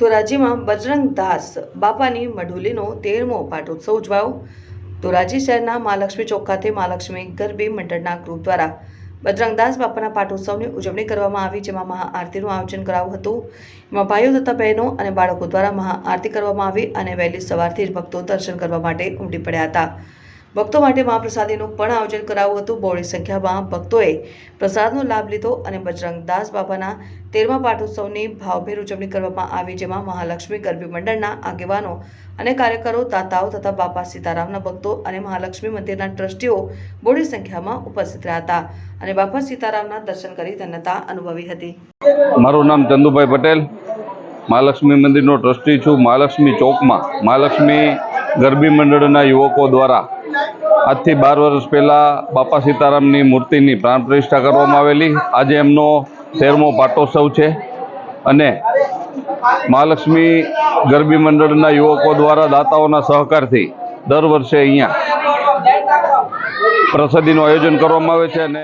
ધોરાજીમાં બજરંગ દાસ બાપાની મઢુલીનો તેરમો પાટોત્સવ ઉજવાયો. ધોરાજી શહેરના મહાલક્ષ્મી ચોક ખાતે મહાલક્ષ્મી ગરબી મંડળના ગ્રુપ દ્વારા બજરંગદાસ બાપાના પાટોત્સવની ઉજવણી કરવામાં આવી, જેમાં મહાઆરતીનું આયોજન કરાયું હતું. એમાં ભાઈઓ તથા બહેનો અને બાળકો દ્વારા મહાઆરતી કરવામાં આવી અને વહેલી સવારથી જ ભક્તો દર્શન કરવા માટે ઉમટી પડ્યા હતા. ભક્તો માટે મહાપ્રસાદીનું પણ આયોજન કરાવ્યું હતું. બહોળી સંખ્યામાં ભક્તોએ પ્રસાદનો લાભ લીધો અને બજરંગદાસ બાબાના તેરમા પાઠોત્સવની ભાવભેર ઉજવણી કરવામાં આવી, જેમાં મહાલક્ષ્મી ગરબી મંડળના આગેવાનો અને કાર્યકરો દાતાઓ તથા બાપા સીતારામના ભક્તો અને મહાલક્ષ્મી મંદિરના ટ્રસ્ટીઓ બહોળી સંખ્યામાં ઉપસ્થિત રહ્યા હતા અને બાપા સીતારામના દર્શન કરી ધન્યતા અનુભવી હતી. મારું નામ ચંદુભાઈ પટેલ. મહાલક્ષ્મી મંદિરનો ટ્રસ્ટી છું. મહાલક્ષ્મી ચોકમાં મહાલક્ષ્મી ગરબી મંડળના યુવકો દ્વારા આજથી બાર વર્ષ પહેલાં બાપા સીતારામની મૂર્તિની પ્રાણ પ્રતિષ્ઠા કરવામાં આવેલી. આજે એમનો તેરમો પાટોત્સવ છે અને મહાલક્ષ્મી ગરબી મંડળના યુવકો દ્વારા દાતાઓના સહકારથી દર વર્ષે અહીંયા પ્રસાદીનું આયોજન કરવામાં આવે છે અને